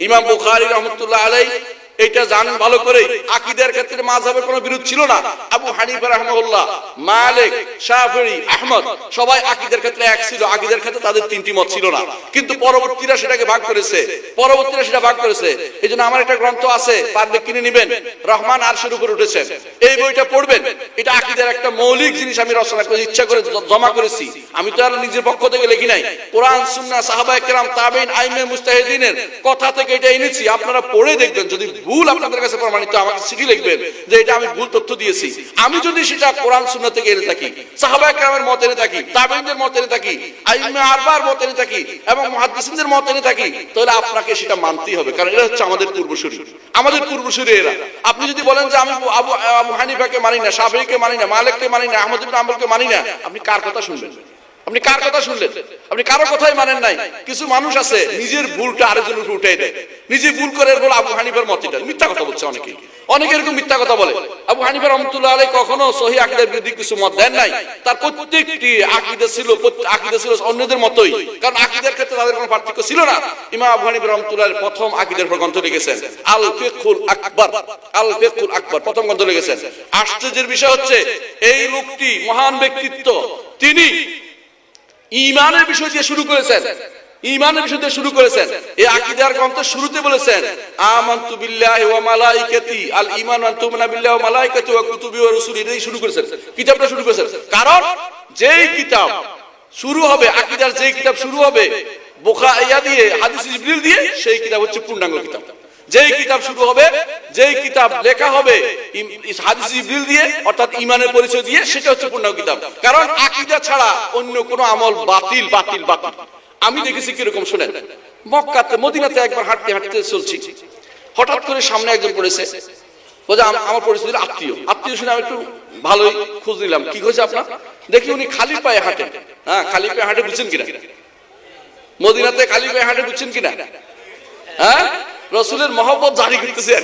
ইমাম বুখারি রহমতুল্লাহ আলাই এটা জানেন ভালো করে। আকিদের ক্ষেত্রে মাযহাবের কোনো বিরোধ ছিল না। আবু হানিফা রাহমাহুল্লাহ, মালিক, শাফিঈ, আহমদ, সবাই আকিদের ক্ষেত্রে এক ছিল। আকিদের ক্ষেত্রে তাদের তিনটি মত ছিল না। কিন্তু পরবর্তীরা সেটাকে ভাগ করেছে। পরবর্তীরা সেটা ভাগ করেছে। এই জন্য আমার একটা গ্রন্থ আছে, পারলে কিনে নেবেন। রহমান আরশের উপর উঠেছেন এই বইটা পড়বেন। এটা আকিদের একটা মৌলিক জিনিস আমি রচনা করে ইচ্ছা করে জমা করেছি। আমি তো আর নিজের পক্ষ থেকে লিখি নাই। কোরআন, সুন্নাহ সাহাবা একরাম তাবিন আইমে মুস্তাহিদিনের কথা থেকে এটা এনেছি। আপনারা পড়ে দেখবেন যদি ভুল আপনাদের কাছে প্রমাণিত, আমাকে চিঠি লিখবেন যে এটা আমি ভুল তথ্য দিয়েছি। আমি যদি সেটা কোরআন, সুন্নাহ থেকে এনে থাকি সাহাবা একরামের মত এনে থাকি তাবিনদের মত এনে থাকি, আইমে আরবার মত এনে থাকি, এবং মুহাদ্দিসিনদের মত এনে থাকি, তাহলে আপনাকে সেটা মানতেই হবে, কারণ এটা হচ্ছে আমাদের পূর্বসূরি। আমাদের পূর্বসূরি এরা। আপনি যদি বলেন যে আমি আবু হানিফাকে মানি না শাফিকে মানি না, মালিককে মানি না, আহমদ ইবনে হাম্বলকে মানি না, আপনি কার কথা শুনবেন? আপনি কার কথা শুনলেন? আপনি কারও কথাই মানেন নাই। কিছু মানুষ আছে, নিজের ভুলটা আরেকজনের উপর উঠাই দেয়। নিজে ভুল করে বলে আবু হানিফার মত মিথ্যা কথা বলছে অনেকে অনেকে এরকম মিথ্যা কথা বলে। আবু হানিফা রহমতুল্লাহ আলাই কখনো সহি আকিদের বিরুদ্ধে কিছু মত দেন নাই। তার প্রত্যেকটি আকিদা ছিল আকিদা ছিল অন্যদের মতোই। কারণ আকিদের ক্ষেত্রে তাদের কোনো পার্থক্য ছিল না। ইমাম আবু হানিফা রহমতুল্লাহ প্রথম আকিদের উপর গ্রন্থ লিখেছেন, আল ফিকুল আকবর। আল ফিকুল আকবর, প্রথম গ্রন্থ লিখেছেন। আশ্চর্যের বিষয় হচ্ছে, এই লোকটি মহান ব্যক্তিত্ব। তিনি ইমানের বিষয় দিয়ে শুরু করেছেন। ইমানের বিষয় দিয়ে শুরু করেছেন। এই আকীদার গ্রন্থ শুরুতে বলেছেন, আমানতু বিল্লাহি ওয়া মালাইকাতি, আল ঈমান আন তুমনা বিল্লাহি ওয়া মালাইকাতি ওয়া কুতুবি ওয়া রুসুলি। এই শুরু করেছেন। কিতাবটা শুরু করেছেন। কারণ যেই কিতাব শুরু হবে, আকীদার যেই কিতাব শুরু হবে, বুখারিয়া দিয়ে, হাদিস জিবরিল দিয়ে, সেই কিতাব হচ্ছে পূর্ণাঙ্গ কিতাব। যেই কিতাব শুরু হবে, যেই কিতাব লেখা হবে হাদিস জিবরিল দিয়ে, অর্থাৎ ইমানের পরিচয় দিয়ে, সেটা হচ্ছে পূর্ণ কিতাব। কারণ আকীদা ছাড়া অন্য কোনো আমল বাতিল বাতিল বাতিল। আমি দেখেছি কীরকম, শুনেন। মক্কাতে, মদিনাতে একবার হাঁটতে হাঁটতে চলছি। হঠাৎ করে সামনে একজন পড়েছে। আম- আমার পরিচিত আত্মীয়। আত্মীয় শুনে আমি একটু ভালোই খোঁজ নিলাম। কি হয়েছে আপনার? দেখি উনি খালি পায়ে হাঁটেন। হ্যাঁ খালি পায়ে হাঁটে বুঝছেন কিনা? মদিনাতে খালি পায়ে হাঁটে বুঝছেন কিনা? হ্যাঁ? রসুলের মহব্বত জারি করতেছে।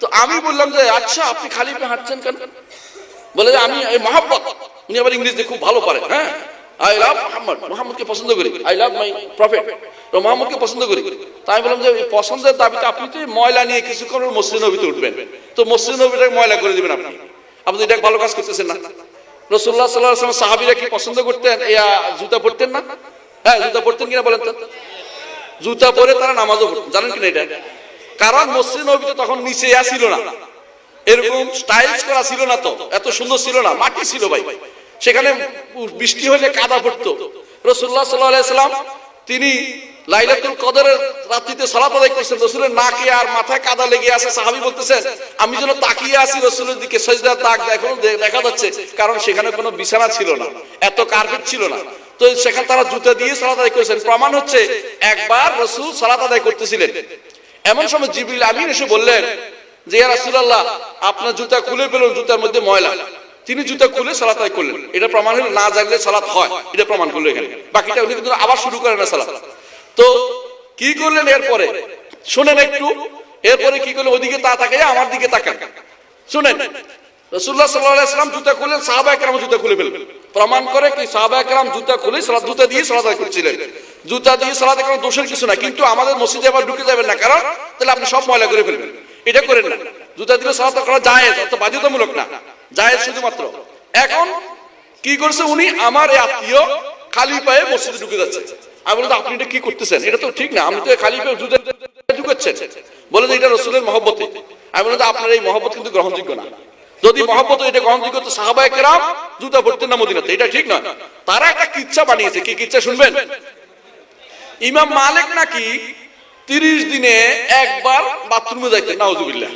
তো আমি বললাম যে আচ্ছা আপনি খালি হাঁটছেন কেন? বলে যে, আমি এই মহব্বত। উনি আবার ইংরেজিতে খুব ভালো পারেন হ্যাঁ? আই লাভ মোহাম্মদ, মোহাম্মদকে পছন্দ করি। I love my prophet. মোহাম্মদকে পছন্দ করি। তাই বললাম যে পছন্দের দাবিতে আপনি তো ময়লা নিয়ে কিছুক্ষণ মসজিদ নবীতে উঠবেন। তো মসজিদ নবীটাকে ময়লা করে দিবেন আপনি। আপনি এটা ভালো কাজ করতেছেন না। রসুল্লাহ সাল্লাহ সাহাবিরা কি পছন্দ করতেন? ইয়া জুতা পরতেন না? হ্যাঁ জুতা পরতেন কিনা বলেন তো? জুতা পরে তারা নামাজও পড়তেন জানেন কিনা এটা? কারণ মসজিদ নবীতে তখন নিচে ছিল না। এরকম স্টাইলস করা ছিল না তো। এত সুন্দর ছিল না। মাটি ছিল ভাই। সেখানে বৃষ্টি হলে কাদা পড়তো। রসুল্লাহ তিনি লাইলাতুল কদরের রাত্রিতে সালাত আদায় করছেন। রসুলের নাকে আর মাথায় কাদা লেগে আছে। সাহাবি বলতেছেন, আমি যেন তাকিয়ে আছি রসুলের দিকে। সজদার দাগ এখনও দে- দেখা যাচ্ছে। কারণ সেখানে কোনো বিছানা ছিল না। এত কার্পেট ছিল না। তো সেখানে তারা জুতা দিয়ে সালাত আদায় করেছেন। প্রমাণ হচ্ছে, একবার রসুল সালাত আদায় করতেছিলেন। এমন সময় জিবরিল আমিন এসে বললেন যে, ইয়া রাসূলুল্লাহ, আপনার জুতা খুলে পেলেন জুতার মধ্যে ময়লা। তিনি জুতা খুলে সালাত আদায় করলেন। এটা প্রমাণ হলো, না জানলে সালাত হয়, এটা প্রমাণ করল এখানে। বাকিটা উনি কিন্তু আবার শুরু করেন না সালাত। তো কি করলেন এরপরে? শুনেন একটু। এরপরে কি করলেন? ওদিকে তা তাকাই আমার দিকে তাকান। শুনেন রসুল্লাহ সাল্লাহ সাল্লাম জুতা খুললেন সাহাবা একরাম জুতা খুলে ফেলবেন প্রমাণ করে কি সাহাবা একরাম জুতা খুলে জুতা দিয়ে সালাত আদায় করছিলেন। জুতা দিয়ে সালাত একরাম দোষের কিছু না কিন্তু আমাদের মসজিদে আবার ঢুকে যাবেন না। কারণ তাহলে আপনি সব ময়লা করে ফেলবেন। এটা করেন না। জুতা দিলে সালাত করা জায়েজ অর্থ বাধ্যতামূলক না। জায়েজ শুধুমাত্র। এখন কি করছে উনি? আমার এই আত্মীয় খালি পায়ে মসজিদে ঢুকে যাচ্ছে। আমি বলতে আপনি এটা কি করতেছেন? এটা তো ঠিক না। আমি তো খালি পায়ে জুতা ঢুকাচ্ছেন বলে যে এটা রসুলের মহব্বতে। আমি যে আপনার এই মহব্বত কিন্তু গ্রহণযোগ্য না। যদি মহব্বত এটা গ্রহণযোগ্য তো সাহাবায়ে জুতা পড়তেন না মদিনাতে, এটা ঠিক নয়। তারা একটা কিচ্ছা বানিয়েছে, কি কিচ্ছা শুনবেন? ইমাম মালিক নাকি তিরিশ দিনে একবার বাথরুমে যাইতেন, নাউজুবিল্লাহ।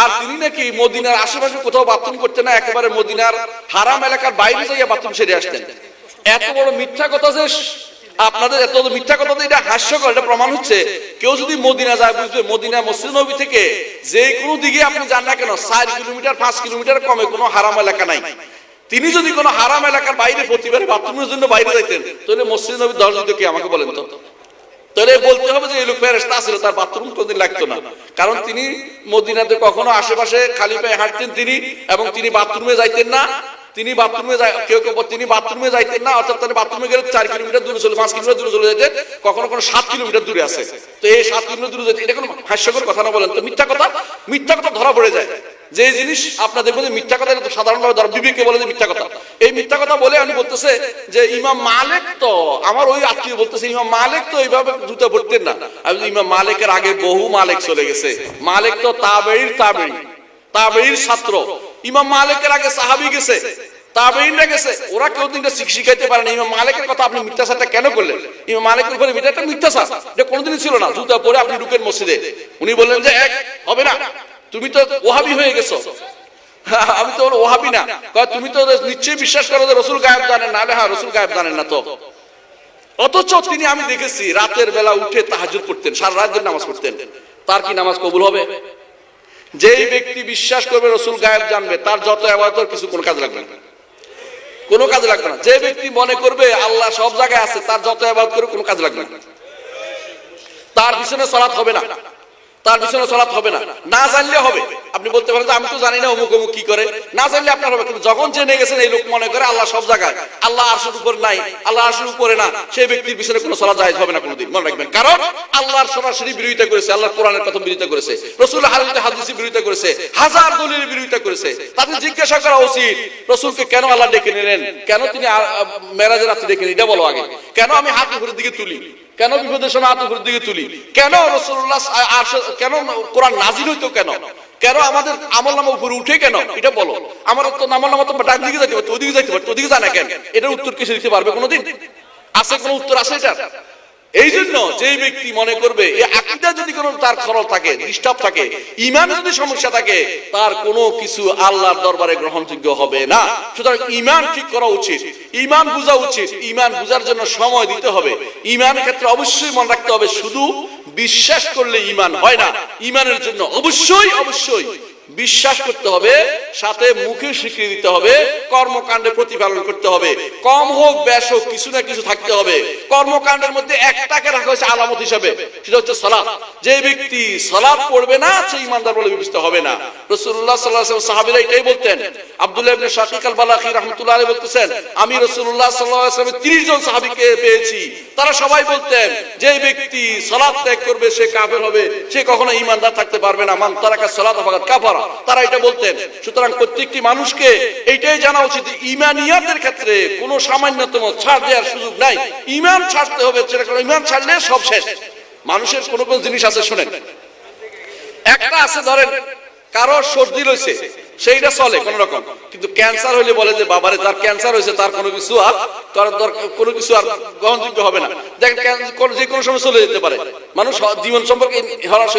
আর তিনি নাকি মদিনার আশেপাশে কোথাও বাথরুম করতেন না, একেবারে মদিনার হারাম এলাকার বাইরে যাইয়া বাথরুম সেরে আসতেন। এত বড় মিথ্যা কথা যে আপনাদের এত মিথ্যা কথা এটা হাস্যকর, এটা প্রমাণ হচ্ছে। কেউ যদি মদিনা যায়, বুঝবে, মদিনা মসজিদ নবী থেকে যে কোনো দিকে আপনি যান না কেন, চার কিলোমিটার, পাঁচ কিলোমিটার কমে কোনো হারাম এলাকা নাই। তিনি যদি কোনো হারাম এলাকার বাইরে প্রতিবারে বাথরুমের জন্য বাইরে যাইতেন, তাহলে মসজিদ নবীর দরজা কি, আমাকে বলেন তো? তাহলে বলতে হবে যে এই লোক ফেরেস্তা ছিল, তার বাথরুম কোনদিন লাগতো না। কারণ তিনি মদিনাতে কখনো আশেপাশে খালি পায়ে হাঁটতেন তিনি, এবং তিনি বাথরুমে যাইতেন না। তিনি বাথরুমে যায়, কেউ কেউ তিনি বাথরুমে যাইতেন না, অর্থাৎ তিনি বাথরুমে গেলে চার কিলোমিটার দূরে চলে, পাঁচ কিলোমিটার দূরে চলে যেতেন কখনো কখনো সাত কিলোমিটার দূরে আছে। তো এই সাত কিলোমিটার দূরে যেতে, এটা কোনো হাস্যকর কথা না বলেন। তো মিথ্যা কথা মিথ্যা কথা ধরা পড়ে যায়। যে জিনিস আপনাদের মধ্যে মিথ্যা কথা সাধারণভাবে ধর বিবেকে বলে যে মিথ্যা কথা। এই মিথ্যা কথা বলে আমি বলতেছে যে, ইমাম মালিক তো, আমার ওই আত্মীয় বলতেছে, ইমাম মালিক তো এইভাবে জুতা পড়তেন না। আমি ইমাম মালিকের আগে বহু মালিক চলে গেছে। মালিক তো তাবেইর তাবেই তাবেইর ছাত্র। ইমাম মালিকের আগে সাহাবি গেছে নিশ্চয়ই বিশ্বাস করো যে রসুল গায়েব জানেন না। হ্যাঁ রসুল গায়েব জানেন না তো। অথচ তিনি আমি দেখেছি, রাতের বেলা উঠে তাহাজুদ করতেন সারা রাত নামাজ পড়তেন। তার কি নামাজ কবুল হবে? যেই ব্যক্তি বিশ্বাস করবে রসুল গায়েব জানবে, তার যত আবাদত, কিছু কোনো কাজ লাগবে না। কোনো কাজ লাগবে না। যে ব্যক্তি মনে করবে আল্লাহ সব জায়গায় আছে, তার যত আবাদত করে কোনো কাজ লাগবে না। তার পিছনে সলাৎ হবে না। তার পিছনে সলাৎ হবে না। না জানলে হবে। আপনি বলতে পারেন আমি তো জানি না অমুক অমুক কি করে। না জানলে আপনার হবে, কিন্তু যখন জেনে গেছেন এই লোক মনে করে আল্লাহ সব জায়গায়, আল্লাহ আরশের উপর নাই, আল্লাহ আরশের উপরে না, সেই ব্যক্তির পিছনে কোনো সলাৎ জায়েজ হবে না কোনোদিন। মনে রাখবেন। কারণ আল্লাহর সরাসরি বিরোধিতা করেছে, আল্লাহর কোরআনের কথা বিরোধিতা করেছে রসুল হাদিসে হাদিসে বিরোধিতা করেছে, হাজার দলিলের বিরোধিতা করেছে। তাদের জিজ্ঞাসা করা উচিত, রসুলকে কেন আল্লাহ ডেকে নিলেন? কেন তিনি মেরাজের রাত্রে ডেকে? এটা বলো আগে। কেন আমি হাত উপরের দিকে তুলি? কেন বিপদের সময় হাত উপরের দিকে তুলি? কেন রসুল্লাহ কেন কোরআন নাজিল হইতো কেন? কেন আমাদের আমল নামা উপরে উঠে কেন? এটা বলো। আমার তো আমল নামা তো ডান দিকে যাইতে পারতো ওদিকে যাইতে পারতো ওদিকে জানা কেন? এটার উত্তর কিছু দিতে পারবে কোনোদিন? আছে কোনো উত্তর আছে এটা এই জন্য যে ব্যক্তি মনে করবে যদি কোনো তার খরচ থাকে ডিস্টার্ব থাকে ইমান যদি সমস্যা থাকে, তার কোনো কিছু আল্লাহর দরবারে গ্রহণযোগ্য হবে না। সুতরাং ইমান ঠিক করা উচিত। ইমান বোঝা উচিত। ইমান বোঝার জন্য সময় দিতে হবে। ইমানের ক্ষেত্রে অবশ্যই মনে রাখতে হবে, শুধু বিশ্বাস করলে ইমান হয় না। ইমানের জন্য অবশ্যই অবশ্যই বিশ্বাস করতে হবে, সাথে মুখে স্বীকৃতি দিতে হবে, কর্মকাণ্ডে প্রতিপালন করতে হবে। কম হোক, বেশ হোক, কিছু না কিছু থাকতে হবে। কর্মকাণ্ডের মধ্যে একটাকে রাখা হয়েছে আলামত হিসাবে, সেটা হচ্ছে সলাপ যে ব্যক্তি সলাপ পড়বে না, সে ইমানদার বলে বিবেচিত হবে না। রসুল্লাহ সাল্লাহ সাহাবিরা এটাই বলতেন। আব্দুল্লাহ ইবনে শাকিক আল রহমতুল্লাহ আলাইহি বলতেছেন, আমি সাল্লাহ আসলামের তিরিশ জন পেয়েছি। তারা সবাই বলতেন, যে ব্যক্তি সলাপ ত্যাগ করবে, সে কাফের হবে। সে কখনো ইমানদার থাকতে পারবে না। মান তারাকা সলাত ফাকাত কাফারা। তারা এটা বলতেন। সুতরাং প্রত্যেকটি মানুষকে এইটাই জানা উচিত ইমানিয়াতের ক্ষেত্রে কোনো সামান্যতম ছাড় দেওয়ার সুযোগ নাই। ইমান ছাড়তে হবে, সেটা ইমান ছাড়লে সব শেষ। মানুষের কোনো কোনো জিনিস আছে, শোনেন। একটা আছে, ধরেন, কারও সর্দি রয়েছে, সেইটা চলে কোন রকম। কিন্তু ক্যান্সার হলে বলে যে, বাবারে, যার ক্যান্সার হয়েছে, তার কোনো কিছু আর তার কোনো কিছু আর গ্রহণযোগ্য হবে না। দেখেন যে কোনো সময় চলে যেতে পারে। মানুষ জীবন সম্পর্কে হরাস